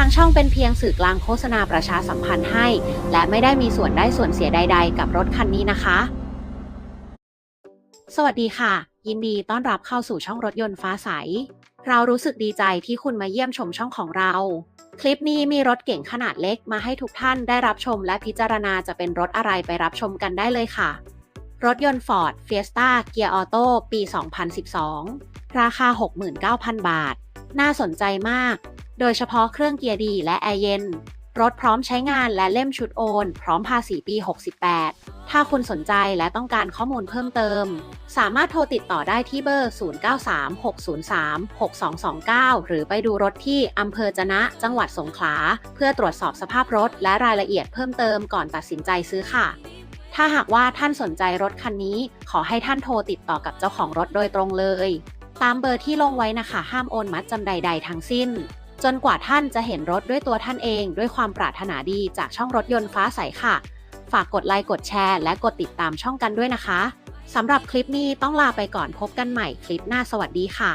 างช่องเป็นเพียงสื่อกลางโฆษณาประชาสัมพันธ์ให้ และไม่ได้มีส่วนได้ส่วนเสียใด ๆ กับรถคันนี้นะคะ สวัสดีค่ะ ยินดีต้อนรับเข้าสู่ช่องรถยนต์ฟ้าใส เรารู้สึกดีใจที่คุณมาเยี่ยมชมช่องของเรา คลิปนี้มีรถเก๋งขนาดเล็กมาให้ทุกท่านได้รับชมและพิจารณาจะเป็นรถอะไรไปรับชมกันได้เลยค่ะ รถยนต์ Ford Fiesta Gear Auto ปี 2012 ราคา 69,000 บาท น่าสนใจมาก โดยเฉพาะเครื่องเกียร์ดีและแอร์เย็น รถพร้อมใช้งานและเล่มชุดโอน พร้อมภาษีปี 68 ถ้าคุณสนใจและต้องการข้อมูลเพิ่มเติม สามารถโทรติดต่อได้ที่เบอร์ 0936036229 หรือไปดูรถที่อำเภอจะนะ จังหวัดสงขลา เพื่อตรวจสอบสภาพรถและรายละเอียดเพิ่มเติมก่อนตัดสินใจซื้อค่ะถ้าหากว่าท่านสนใจรถคันนี้ ขอให้ท่านโทรติดต่อกับเจ้าของรถโดยตรงเลย ตามเบอร์ที่ลงไว้นะคะ ห้ามโอนมัดจำใดๆทั้งสิ้น จนกว่าท่านจะเห็นรถด้วยตัวท่านเองด้วยความปรารถนาดีจากช่องรถยนต์ฟ้าใสค่ะ ฝากกดไลค์กดแชร์และกดติดตามช่องกันด้วยนะคะสำหรับคลิปนี้ต้องลาไปก่อนพบกันใหม่คลิปหน้าสวัสดีค่ะ